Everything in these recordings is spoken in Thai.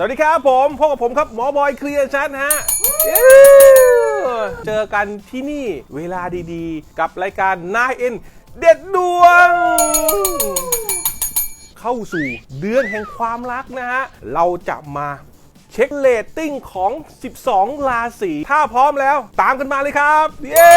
สวัสดีครับผมพบกับผมครับหมอบอยเคลียร์ชัดฮะเย้เจอกันที่นี่เวลาดีๆ กับรายการนายเอ็นเด็ดดวง เข้าสู่เดือนแห่งความรักนะฮะ เราจะมาเช็คเลตติ้งของ 12 ราศี ถ้าพร้อมแล้วตามกันมาเลยครับ เย้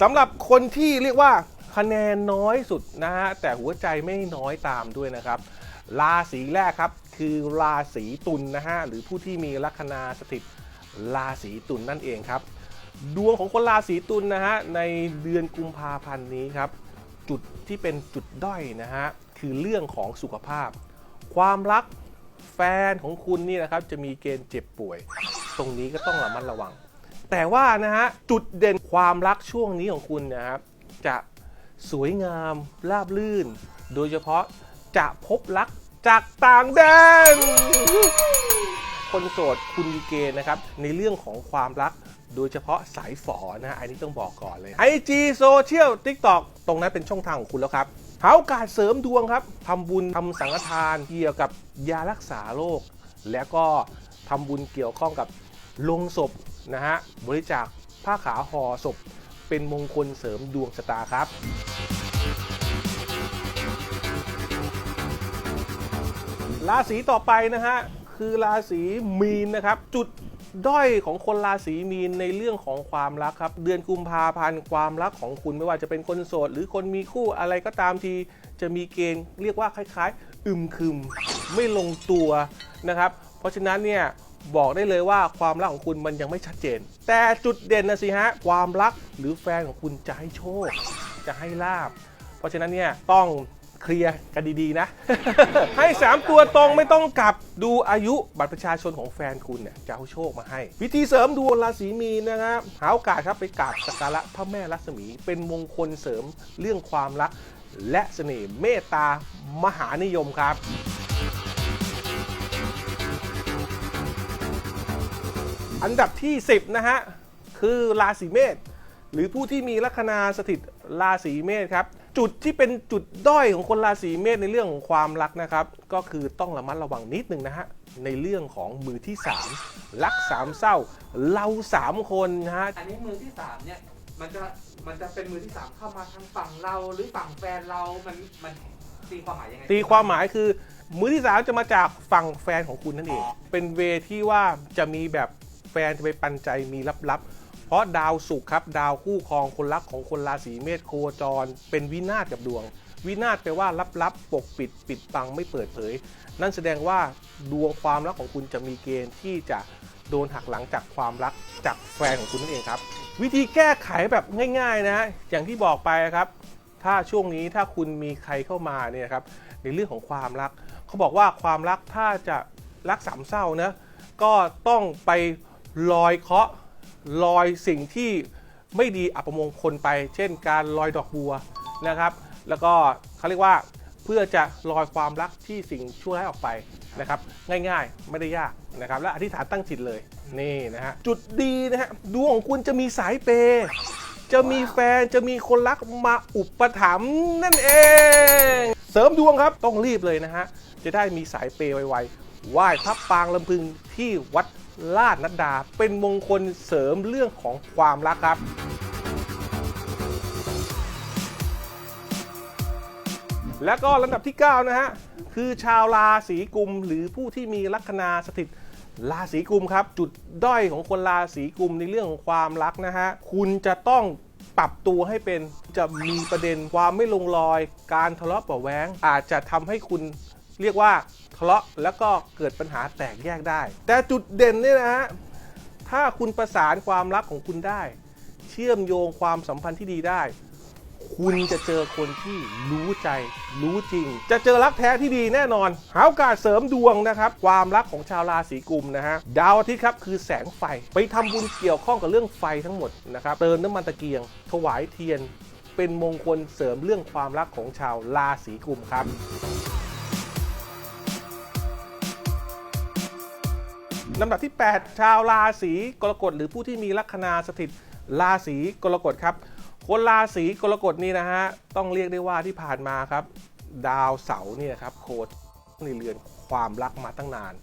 สำหรับคนที่เรียกว่าคะแนนน้อยสุดนะฮะ แต่หัวใจไม่น้อยตามด้วยนะครับ ราศีแรกครับ คือราศีตุลนะฮะหรือผู้ที่มีลัคนาสถิตราศีตุลนั่นเองครับ ดวงของคนราศีตุลนะฮะในเดือนกุมภาพันธ์นี้ครับ จุดที่เป็นจุดด้อยนะฮะคือเรื่องของสุขภาพ ความรักแฟนของคุณนี่นะครับจะมีเกณฑ์เจ็บป่วย ตรงนี้ก็ต้องระมัดระวัง แต่ว่านะฮะจุดเด่นความรักช่วงนี้ของคุณนะครับจะสวยงามราบลื่น โดยเฉพาะ จะพบรักจากต่างแดน คนโสดคุณมีเกณฑ์นะครับ ในเรื่องของความรักโดยเฉพาะสายฝอนะฮะอันนี้ต้องบอกก่อนเลย IG โซเชียล TikTok ตรงนั้นเป็นช่องทางของคุณแล้วครับหาโอกาสเสริมดวงครับทำบุญทำสังฆทานเกี่ยวกับยารักษาโรคและก็ทำบุญเกี่ยวข้องกับลงศพนะฮะบริจาคผ้าขาวห่อศพเป็นมงคลเสริมดวงชะตาครับ ราศีต่อไปนะฮะคือราศีมีนนะครับ จุดด้อยของคนราศีมีนในเรื่องของความรักครับ เดือนกุมภาพันธ์ความรักของคุณไม่ว่าจะเป็นคนโสด หรือคนมีคู่อะไรก็ตามทีจะมีเกณฑ์เรียกว่าคล้าย ๆ อึมครึม ไม่ลงตัวนะครับ เพราะฉะนั้นเนี่ยบอกได้เลยว่าความรักของคุณมันยังไม่ชัดเจน แต่จุดเด่นนะสิฮะความรักหรือแฟนของคุณจะให้โชค จะให้ลาบ เพราะฉะนั้นเนี่ยต้อง เคลียร์กันดีๆนะ ให้ 3 ตัวตรงไม่ต้องกลับดูอายุบัตรประชาชนของแฟนคุณเนี่ยจะเอาโชคมาให้ วิธีเสริมดวงราศีมีนนะครับหาโอกาสครับไปกราบสักการะพระแม่ลักษมี เป็นมงคลเสริมเรื่องความรัก และเสน่ห์เมตตามหานิยมครับอันดับที่ 10 นะฮะ คือราศีเมษหรือผู้ที่มีลัคนาสถิตราศีเมษครับ จุดที่เป็นจุดด้อยของคนราศีเมษในเรื่องของความรักนะครับ ก็คือต้องระมัดระวังนิดนึงนะฮะในเรื่องของมือที่ 3 รักสามเศร้า เราสามคนนะฮะอันนี้มือที่สามเนี่ยมันจะมันจะเป็นมือที่สามเข้ามาทางฝั่งเราหรือฝั่งแฟนเรามันมันตีความหมายยังไงตีความหมายคือ มือที่สามจะมาจากฝั่งแฟนของคุณนั่นเอง เป็นเวที่ว่าจะมีแบบแฟนจะไปปันใจมีลับๆเพ ราะดาวศุกร์ครับดาวคู่ครองคนรักของคนราศีเมษโคจร เป็นวินาศกับดวง วินาศแปลว่าลับๆปกปิดปิดบังไม่เปิดเผย นั่นแสดงว่าดวงความรักของคุณจะมีเกณฑ์ที่จะโดนหักหลังจากความรักจากแฟนของคุณนั่นเองครับ วิธีแก้ไขแบบง่าย ๆ นะอย่างที่บอกไปครับ ถ้าช่วงนี้ถ้าคุณมีใครเข้ามาเนี่ยครับในเรื่องของความรัก เขาบอกว่าความรักถ้าจะรักสามเศร้านะก็ต้องไปลอยเคาะ ลอยสิ่งที่ไม่ดีอัปมงคลไป เช่น การลอยดอกบัวนะครับ แล้วก็เขาเรียกว่าเพื่อจะลอยความรักที่สิ่งชั่วร้ายออกไปนะครับ ง่ายๆไม่ได้ยากนะครับ และอธิษฐานตั้งจิตเลยนี่นะฮะจุดดีนะฮะดวงของคุณจะมีสายเปย์จะมีแฟนจะมีคนรักมาอุปถัมภ์นั่นเอง เสริมดวงครับต้องรีบเลยนะฮะจะได้มีสายเปย์ไวๆไหว้พระปางลำพึงที่วัด ลาดนัดดา เป็นมงคลเสริมเรื่องของความรักครับแล้วก็ลำดับที่ 9 นะฮะ คือชาวราศีกุม หรือผู้ที่มีลัคนาสถิตราศีกุมครับ จุดด้อยของคนราศีกุมในเรื่องของความรักนะฮะ คุณจะต้องปรับตัวให้เป็นจะมีประเด็นความไม่ลงรอย การทะเลาะเบาะแว้งอาจจะทำให้คุณ เรียกว่าทะเลาะแล้วก็เกิดปัญหาแตกแยกได้ แต่จุดเด่นเนี่ยนะฮะถ้าคุณประสานความรักของคุณได้ เชื่อมโยงความสัมพันธ์ที่ดีได้ คุณจะเจอคนที่รู้ใจ รู้จริง จะเจอรักแท้ที่ดีแน่นอน หาโอกาสเสริมดวงนะครับ ความรักของชาวราศีกุมนะฮะดาวอาทิตย์ครับคือแสงไฟไปทำบุญเกี่ยวข้องกับเรื่องไฟทั้งหมดนะครับเติมน้ำมันตะเกียง ถวายเทียน เป็นมงคลเสริมเรื่องความรักของชาวราศีกุมครับ ลำดับที่ 8 ชาวราศีกรกฎหรือผู้ที่มีลัคนาสถิตราศีกรกฎครับ คนราศีกรกฎนี่นะฮะต้องเรียกได้ว่าที่ผ่านมาครับ ดาวเสาร์เนี่ยครับโคจรในเรือนความรักมาตั้งนาน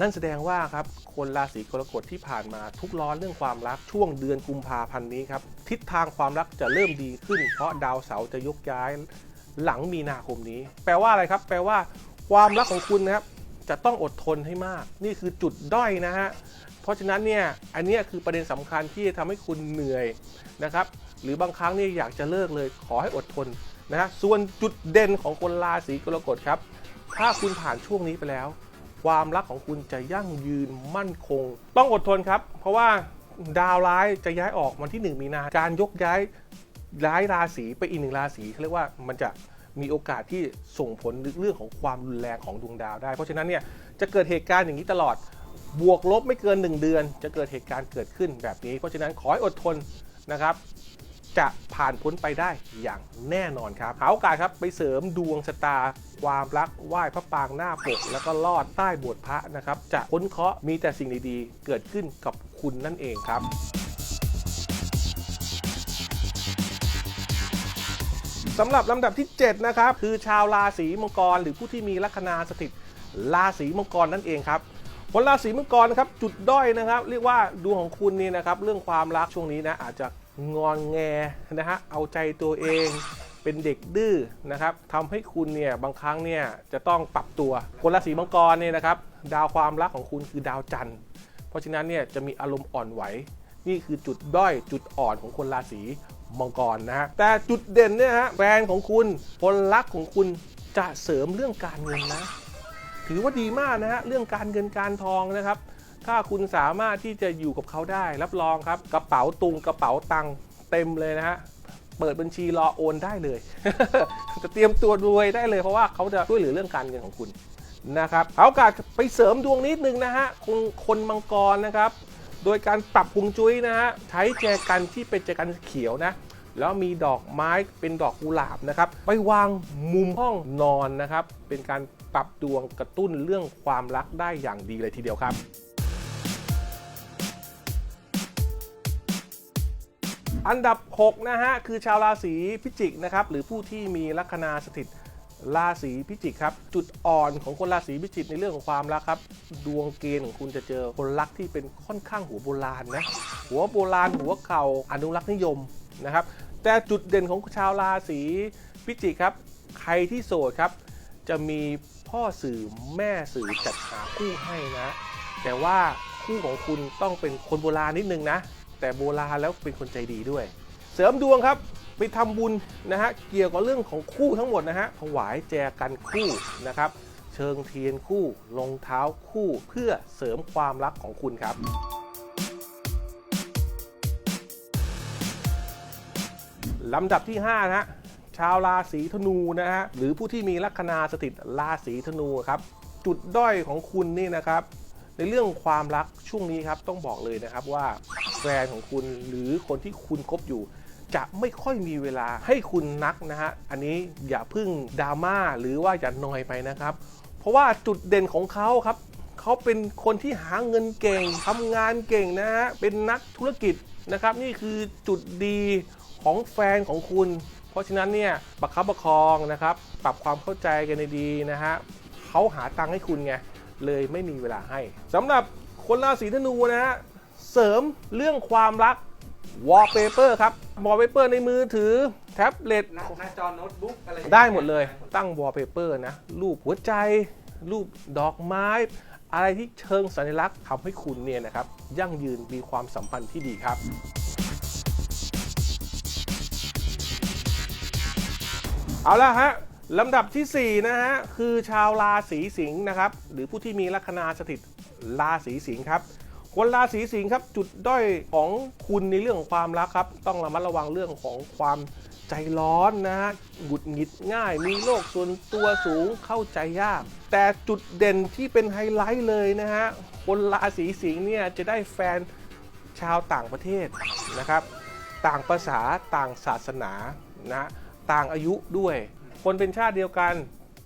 นั่นแสดงว่าครับคนราศีกรกฎที่ผ่านมาทุกร้อนเรื่องความรักช่วงเดือนกุมภาพันธ์นี้ครับทิศทางความรักจะเริ่มดีขึ้น เพราะดาวเสาร์จะยกย้ายหลังมีนาคมนี้ แปลว่าอะไรครับ แปลว่าความรักของคุณนะครับ จะต้องอดทนให้มาก นี่คือจุดด้อยนะฮะ เพราะฉะนั้นเนี่ยอันนี้คือประเด็นสำคัญที่จะทำให้คุณเหนื่อยนะครับ หรือบางครั้งเนี่ยอยากจะเลิกเลยขอให้อดทนนะฮะส่วนจุดเด่นของคนราศีกรกฎครับ ถ้าคุณผ่านช่วงนี้ไปแล้ว ความรักของคุณจะยั่งยืนมั่นคง ต้องอดทนครับ เพราะว่าดาวร้ายจะย้ายออกวันที่ 1 มีนาการยกย้ายย้ายราศีไปอีกหนึ่งราศีเขาเรียกว่ามันจะ มีโอกาสที่ส่งผลเรื่องของความรุนแรงของดวงดาวได้ เพราะฉะนั้นเนี่ยจะเกิดเหตุการณ์อย่างนี้ตลอดบวกลบไม่เกิน 1 เดือน จะเกิดเหตุการณ์เกิดขึ้นแบบนี้ เพราะฉะนั้นขอให้อดทนนะครับ จะผ่านพ้นไปได้อย่างแน่นอนครับหาโอกาสครับไปเสริมดวงชะตา ความรักไหว้พระปางหน้าปก แล้วก็ลอดใต้โบสถ์พระนะครับ จะพ้นเคราะห์มีแต่สิ่งดีๆ เกิดขึ้นกับคุณนั่นเองครับ สำหรับลำดับที่ 7 นะครับ คือชาวราศีมังกร หรือผู้ที่มีลัคนาสถิตราศีมังกรนั่นเองครับคนราศีมังกรนะครับจุดด้อยนะครับ เรียกว่าดวงของคุณนี่นะครับ เรื่องความรักช่วงนี้นะอาจจะงอนแงนะฮะเอาใจตัวเองเป็นเด็กดื้อนะครับทำให้คุณเนี่ยบางครั้งเนี่ยจะต้องปรับตัวคนราศีมังกรเนี่ยนะครับ ดาวความรักของคุณคือดาวจันทร์ เพราะฉะนั้นเนี่ยจะมีอารมณ์อ่อนไหว นี่คือจุดด้อยจุดอ่อนของคนราศี มังกรนะฮะแต่จุดเด่นเนี่ยฮะแฟนของคุณคนรักของคุณจะเสริมเรื่องการเงินนะ ถือว่าดีมากนะฮะเรื่องการเงินการทองนะครับ ถ้าคุณสามารถที่จะอยู่กับเขาได้ รับรองครับกระเป๋าตุงกระเป๋าตังเต็มเลยนะฮะเปิดบัญชีรอโอนได้เลย จะเตรียมตัวรวยได้เลยเพราะว่าเขาจะช่วยเหลือเรื่องการเงินของคุณนะครับเอาโอกาสไปเสริมดวงนิดนึงนะฮะคนมังกรนะครับ โดยการปรับพุงจุ้ยนะฮะใช้แจกันที่เป็นแจกันเขียวนะแล้วมีดอกไม้เป็นดอกกุหลาบนะครับไปวางมุมห้องนอนนะครับ เป็นการปรับดวงกระตุ้นเรื่องความรักได้อย่างดีเลยทีเดียวครับอันดับ 6 นะฮะ คือชาวราศีพิจิกนะครับ หรือผู้ที่มีลัคนาสถิต ราศีพิจิกครับ จุดอ่อนของคนราศีพิจิกในเรื่องของความรักครับ ดวงเกณฑ์ของคุณจะเจอคนรักที่เป็นค่อนข้างหัวโบราณนะหัวโบราณหัวเก่าอนุรักษ์นิยมนะครับ แต่จุดเด่นของชาวราศีพิจิกครับ ใครที่โสดครับ จะมีพ่อสื่อแม่สื่อจัดหาคู่ให้นะ แต่ว่าคู่ของคุณต้องเป็นคนโบราณนิดนึงนะ แต่โบราณแล้วเป็นคนใจดีด้วย เสริมดวงครับ ไปทำบุญนะฮะเกี่ยวกับเรื่องของคู่ทั้งหมดนะฮะถวายแจกันคู่นะครับเชิงเทียนคู่รองเท้าคู่เพื่อเสริมความรักของคุณครับลำดับที่ 5 นะฮะชาวราศีธนูนะฮะหรือผู้ที่มีลัคนาสถิตราศีธนูครับจุดด้อยของคุณนี่นะครับ ในเรื่องความรักช่วงนี้ครับต้องบอกเลยนะครับว่าแฟนของคุณหรือคนที่คุณคบอยู่ จะไม่ค่อยมีเวลาให้คุณนักนะฮะ อันนี้อย่าพึ่งดราม่าหรือว่าอย่านอยไปนะครับ เพราะว่าจุดเด่นของเขาครับ เขาเป็นคนที่หาเงินเก่งทำงานเก่งนะฮะ เป็นนักธุรกิจนะครับ นี่คือจุดดีของแฟนของคุณ เพราะฉะนั้นเนี่ยประคับประคองนะครับ ปรับความเข้าใจกันในดีนะฮะเขาหาตังค์ให้คุณไงเลยไม่มีเวลาให้สำหรับคนราศีธนูนะฮะเสริมเรื่องความรัก wallpaper ครับ wallpaper ในมือถือ แท็บเล็ตหน้าหน้าจอโน้ตบุ๊กอะไรอย่างเงี้ยได้หมดเลยตั้ง wallpaper นะ รูปหัวใจ รูปดอกไม้ อะไรที่เชิงสัญลักษณ์ทำให้คุณเนี่ยนะครับ ยั่งยืนมีความสัมพันธ์ที่ดีครับเอาละฮะลำดับทีสี่4 นะฮะ คือชาวราศีสิงห์นะครับ หรือผู้ที่มีลัคนาสถิตราศีสิงห์ครับ คนราศีสิงห์ครับจุดด้อยของคุณในเรื่องของความรักครับ ต้องระมัดระวังเรื่องของความใจร้อนนะฮะหงุดหงิดง่าย มีโรคส่วนตัวสูงเข้าใจยาก แต่จุดเด่นที่เป็นไฮไลท์เลยนะฮะคนราศีสิงห์เนี่ยจะได้แฟนชาวต่างประเทศนะครับ ต่างภาษาต่างศาสนานะต่างอายุด้วย คนเป็นชาติเดียวกัน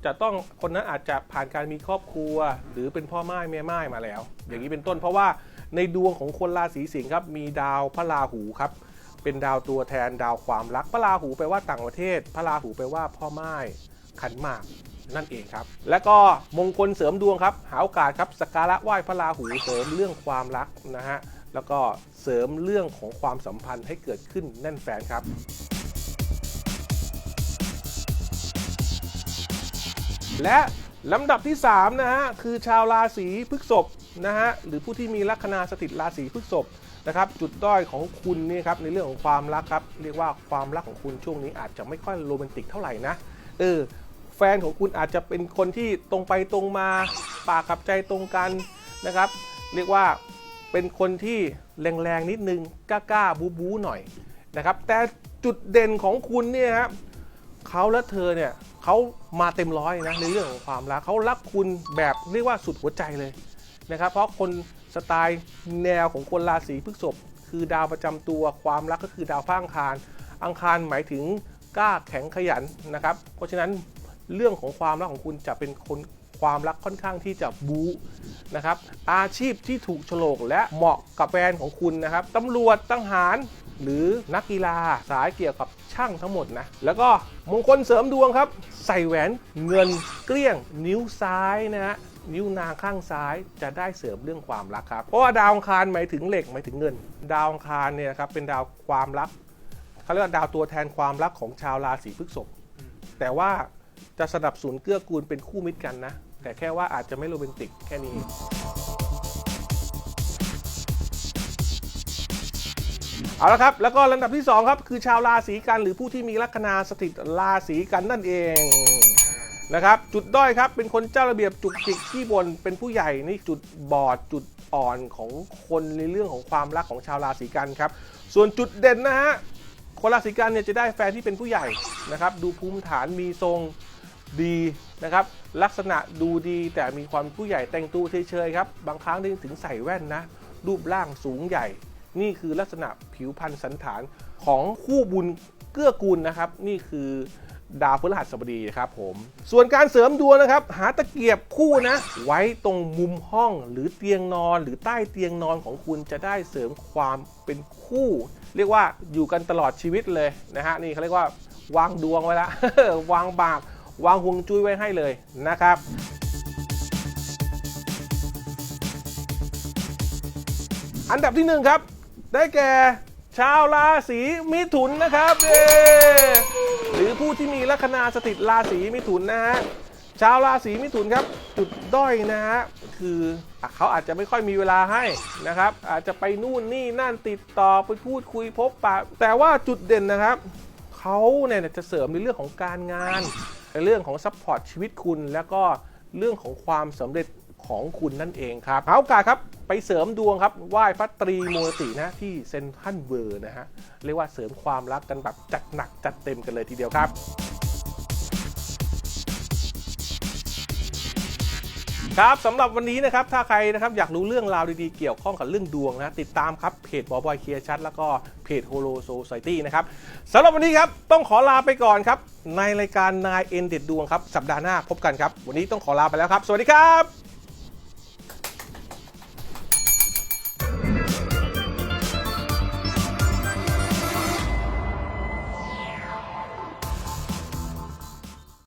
จะต้องคนนั้นอาจจะผ่านการมีครอบครัว หรือเป็นพ่อไม้แม่ไม้มาแล้ว อย่างนี้เป็นต้นเพราะว่า ในดวงของคนราศีสิงห์ครับมีดาวพระราหูครับเป็นดาวตัวแทนดาวความรักพระราหูแปลว่าต่างประเทศ พระราหูแปลว่าพ่อไม้ขันหมากนั่นเองครับ และก็มงคลเสริมดวงครับ หาโอกาสครับสักการะไหว้พระราหูเสริมเรื่องความรักนะฮะแล้วก็เสริมเรื่องของความสัมพันธ์ให้เกิดขึ้นแน่นแฟนครับและ ลำดับที่ 3 นะฮะ คือชาวราศีพฤษภนะฮะ หรือผู้ที่มีลัคนาสถิตราศีพฤษภนะครับ จุดด้อยของคุณนี่ครับในเรื่องของความรักครับ เรียกว่าความรักของคุณช่วงนี้อาจจะไม่ค่อยโรแมนติกเท่าไหร่นะเออแฟนของคุณอาจจะเป็นคนที่ตรงไปตรงมาปากกับใจตรงกันนะครับ เรียกว่าเป็นคนที่แรงๆนิดนึงกล้าๆบู๊บูหน่อยนะครับ แต่จุดเด่นของคุณเนี่ยครับเขาและเธอเนี่ย เขามาเต็มร้อยนะในเรื่องของความรักเขารักคุณแบบเรียกว่าสุดหัวใจเลยนะครับ เพราะคนสไตล์แนวของคนราศีพฤษภคือดาวประจำตัวความรักก็คือดาวพระอังคาร อังคารหมายถึงกล้าแข็งขยันนะครับ เพราะฉะนั้นเรื่องของความรักของคุณจะเป็นคนความรักค่อนข้างที่จะบู๊นะครับอาชีพที่ถูกโฉลกและเหมาะกับแฟนของคุณนะครับตำรวจทหาร หรือนักกีฬาสายเกี่ยวกับช่างทั้งหมดนะ แล้วก็มงคลเสริมดวงครับ ใส่แหวนเงินเกลี้ยง นิ้วซ้ายนะฮะนิ้วนางข้างซ้ายจะได้เสริมเรื่องความรักครับ เพราะว่าดาวอังคารหมายถึงเหล็กหมายถึงเงิน ดาวอังคารเนี่ยครับเป็นดาวความรักเขาเรียกว่าดาวตัวแทนความรักของชาวราศีพฤษภแต่ว่าจะสนับสนุนเกื้อกูลเป็นคู่มิตรกันนะ แต่แค่ว่าอาจจะไม่โรแมนติกแค่นี้ เอาละครับ แล้วก็ลำดับที่ 2 ครับ คือชาวราศีกันหรือผู้ที่มีลัคนาสถิตราศีกันนั่นเองนะครับ จุดด้อยครับ เป็นคนเจ้าระเบียบจุกจิกขี้บนเป็นผู้ใหญ่นี่จุดบอดจุดอ่อนของคนในเรื่องของความรักของชาวราศีกันครับ ส่วนจุดเด่นนะฮะคนราศีกันเนี่ยจะได้แฟนที่เป็นผู้ใหญ่นะครับ ดูภูมิฐานมีทรงดีนะครับ ลักษณะดูดีแต่มีความผู้ใหญ่แต่งตัวเฉยๆครับ บางครั้งได้ถึงใส่แว่นนะ รูปร่างสูงใหญ่ นี่คือลักษณะผิวพรรณสันฐานของคู่บุญเกื้อกูลนะครับ นี่คือดาวพฤหัสบดีนะครับผม ส่วนการเสริมดวงนะครับ หาตะเกียบคู่นะ ไว้ตรงมุมห้องหรือเตียงนอนหรือใต้เตียงนอนของคุณจะได้เสริมความเป็นคู่ เรียกว่าอยู่กันตลอดชีวิตเลยนะฮะนี่เขาเรียกว่าวางดวงไว้ละวางบาก วางฮวงจุ้ยไว้ให้เลยนะครับอันดับที่หนึ่งครับ ได้แก่ ชาวราศีมิถุนนะครับเย้หรือผู้ที่มีลัคนาสถิตราศีมิถุนนะฮะชาวราศีมิถุนครับ จุดด้อยนะฮะคืออเขาอาจจะไม่ค่อยมีเวลาให้นะครับ อาจจะไปนู่นนี่นั่นติดต่อไปพูดคุยพบปะแต่ว่าจุดเด่นนะครับเขาเนี่ยจะเสริมในเรื่องของการงานในเรื่องของซัพพอร์ตชีวิตคุณ แล้วก็เรื่องของความสำเร็จ ของคุณนั่นเองครับหาโอกาสครับไปเสริมดวงครับไหว้พระตรีโมตินะที่เซนทรัลเวอร์นะฮะเรียกว่าเสริมความรักกันแบบจัดหนักจัดเต็มกันเลยทีเดียวครับครับสำหรับวันนี้นะครับถ้าใครนะครับอยากรู้เรื่องราวดีๆเกี่ยวข้องกับเรื่องดวงนะติดตามครับเพจบอบอยเคลียร์ชัดแล้วก็เพจโฮโลโซซตี้นะครับสำหรับวันนี้ครับต้องขอลาไปก่อนครับ ในรายการนายเอ็นเด็ดดวงครับ สัปดาห์หน้าพบกันครับ วันนี้ต้องขอลาไปแล้วครับ สวัสดีครับ